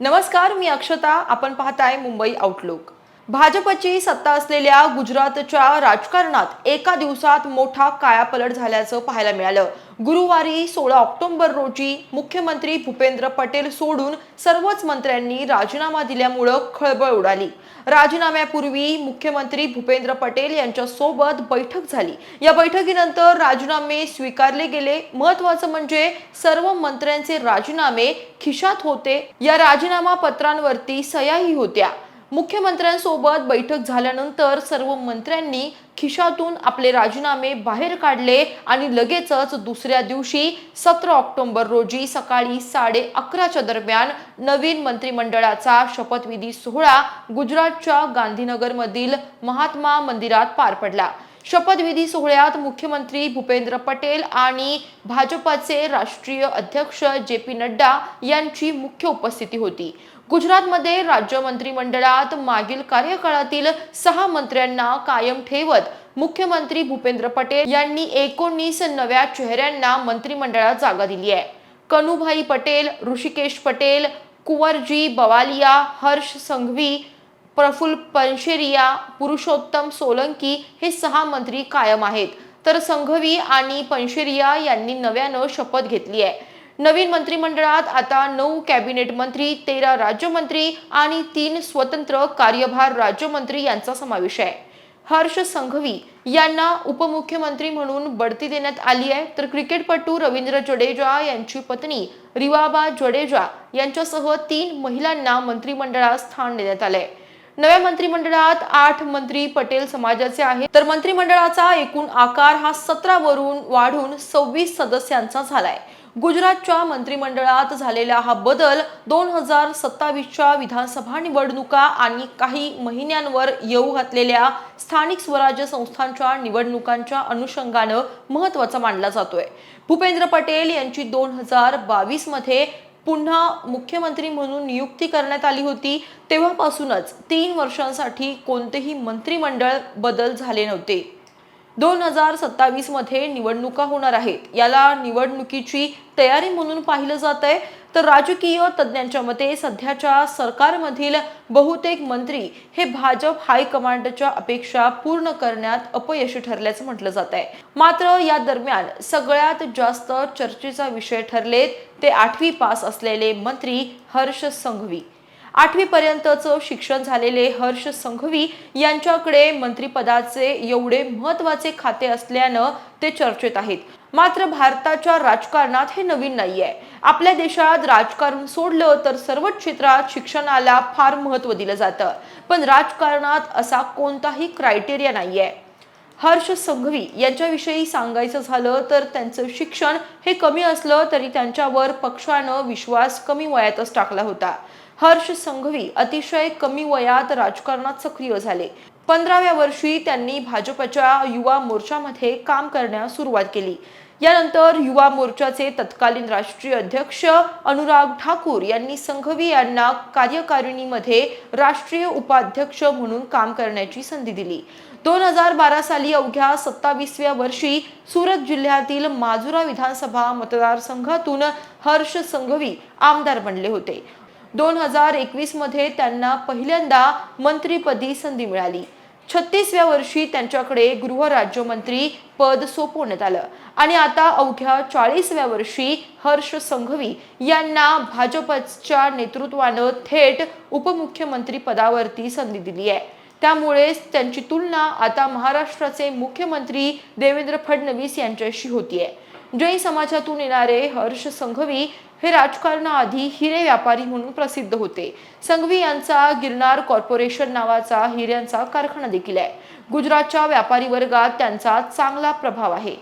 नमस्कार मी अक्षता. आपण पाहताय मुंबई आउटलुक भाजपची सत्ता असलेल्या गुजरातच्या राजकारणात एका दिवसात मोठा कायापलट झाल्याचं पाहायला मिळालं. गुरुवारी सोळा ऑक्टोबर रोजी मुख्यमंत्री भूपेंद्र पटेल सोडून सर्वच मंत्र्यांनी राजीनामा दिल्यामुळं खळबळ उडाली. राजीनाम्यापूर्वी मुख्यमंत्री भूपेंद्र पटेल यांच्यासोबत बैठक झाली. या बैठकीनंतर राजीनामे स्वीकारले गेले. महत्वाचं म्हणजे सर्व मंत्र्यांचे राजीनामे खिशात होते. या राजीनामा पत्रांवरती सह्याही होत्या. मुख्यमंत्र्यांसोबत बैठक झाल्यानंतर सर्व मंत्र्यांनी खिशातून आपले राजीनामे बाहेर काढले आणि लगेचच दुसऱ्या दिवशी सतरा ऑक्टोबर रोजी सकाळी साडे अकराच्या दरम्यान नवीन मंत्रिमंडळाचा शपथविधी सोहळा गुजरातच्या गांधीनगरमधील महात्मा मंदिरात पार पडला. शपथविधी सोहळ्यात मुख्यमंत्री भूपेंद्र पटेल आणि भाजपाचे राष्ट्रीय अध्यक्ष जे पी नड्डा यांची मुख्य उपस्थिती होती. गुजरातमध्ये राज्य मंत्रिमंडळात मागील कार्यकाळातील सहा मंत्र्यांना कायम ठेवत मुख्यमंत्री भूपेंद्र पटेल यांनी एकोणीस नव्या चेहऱ्यांना मंत्रिमंडळात जागा दिली आहे. कनुभाई पटेल ऋषिकेश पटेल कुंवरजी बवालिया हर्ष संघवी प्रफुल्ल पनशेरिया पुरुषोत्तम सोलंकी हे सहा मंत्री कायम आहेत. तर संघवी आणि पनशेरिया यांनी नव्यानं शपथ घेतली आहे. नवीन मंत्रिमंडळात आता नऊ कॅबिनेट मंत्री तेरा राज्यमंत्री आणि तीन स्वतंत्र कार्यभार राज्यमंत्री यांचा समावेश आहे. हर्ष संघवी यांना उपमुख्यमंत्री म्हणून बढती देण्यात आली आहे. तर क्रिकेटपटू रवींद्र जडेजा यांची पत्नी रिवाबा जडेजा यांच्यासह तीन महिलांना मंत्रिमंडळात स्थान देण्यात आलंय. नव्या मंत्रिमंडळात आठ मंत्री पटेल समाजाचे आहेत. तर मंत्रिमंडळाचा एकूण आकार हा सतरा वरून वाढून सव्वीस सदस्यांचा झालाय. गुजरातच्या मंत्रिमंडळात झालेला हा बदल दोन हजार सत्तावीसच्या विधानसभा निवडणुका आणि काही महिन्यांवर येऊ घातलेल्या स्थानिक स्वराज्य संस्थांच्या निवडणुकांच्या अनुषंगानं महत्त्वाचा मानला जातोय. भूपेंद्र पटेल यांची दोन हजार बावीसमध्ये पुन्हा मुख्यमंत्री म्हणून नियुक्ती करण्यात आली होती. तेव्हापासूनच तीन वर्षांसाठी कोणतेही मंत्रिमंडळ बदल झाले नव्हते. दोन हजार सत्तावीसमध्ये निवडणुका होणार आहेत. याला निवडणुकीची तयारी म्हणून पाहिलं जात आहे. तर राजकीय तज्ज्ञांच्या मते सध्याच्या सरकारमधील बहुतेक मंत्री हे भाजप हायकमांडच्या अपेक्षा पूर्ण करण्यात अपयशी ठरल्याचं म्हटलं जात आहे. मात्र या दरम्यान सगळ्यात जास्त चर्चेचा विषय ठरलेत ते आठवी पास असलेले मंत्री हर्ष संघवी. आठवीपर्यंतचं शिक्षण झालेले हर्ष संघवी यांच्याकडे मंत्रिपदाचे एवढे महत्त्वाचे खाते असल्यानं ते चर्चेत आहेत. मात्र भारताच्या राजकारणात हे नवीन नाहीये. आपल्या देशात राजकारण सोडलं तर सर्वच क्षेत्रात शिक्षणाला फार महत्त्व दिलं जातं. पण राजकारणात असा कोणताही क्रायटेरिया नाहीये. हर्ष संघवी यांच्याविषयी सांगायचं झालं तर त्यांचं शिक्षण हे कमी असलं तरी त्यांच्यावर पक्षानं विश्वास कमी वयातच टाकला होता. हर्ष संघवी अतिशय कमी वयात राजकारणात सक्रिय झाले. पंधराव्या वर्षी त्यांनी भाजपच्या युवा मोर्चामध्ये काम करण्यास सुरुवात केली. यानंतर युवा मोर्चाचे तत्कालीन राष्ट्रीय अध्यक्ष अनुराग ठाकूर यांनी संघवी यांना कार्यकारिणीमध्ये राष्ट्रीय उपाध्यक्ष म्हणून काम करण्याची संधी दिली. दोन हजार बारा साली अवघ्या सत्तावीसव्या वर्षी सुरत जिल्ह्यातील माजुरा विधानसभा मतदारसंघातून हर्ष संघवी आमदार बनले होते. दोन हजार एकवीसमध्ये त्यांना पहिल्यांदा मंत्रीपदी संधी मिळाली. छत्तीसव्या वर्षी त्यांच्याकडे गृहराज्यमंत्री पद सोपवण्यात आलं. आणि आता अवघ्या चाळीसव्या वर्षी हर्ष संघवी यांना भाजपच्या नेतृत्वानं थेट उपमुख्यमंत्री पदावरती संधी दिली आहे. त्यामुळेच त्यांची तुलना आता महाराष्ट्राचे मुख्यमंत्री देवेंद्र फडणवीस यांच्याशी होतीये. जैन समाजातून येणारे हर्ष संघवी हे राजकारणाआधी हिरे व्यापारी म्हणून प्रसिद्ध होते. संघवी यांचा गिरनार कॉर्पोरेशन नावाचा हिऱ्यांचा कारखाना देखील आहे. गुजरातच्या व्यापारी वर्गात त्यांचा चांगला प्रभाव आहे.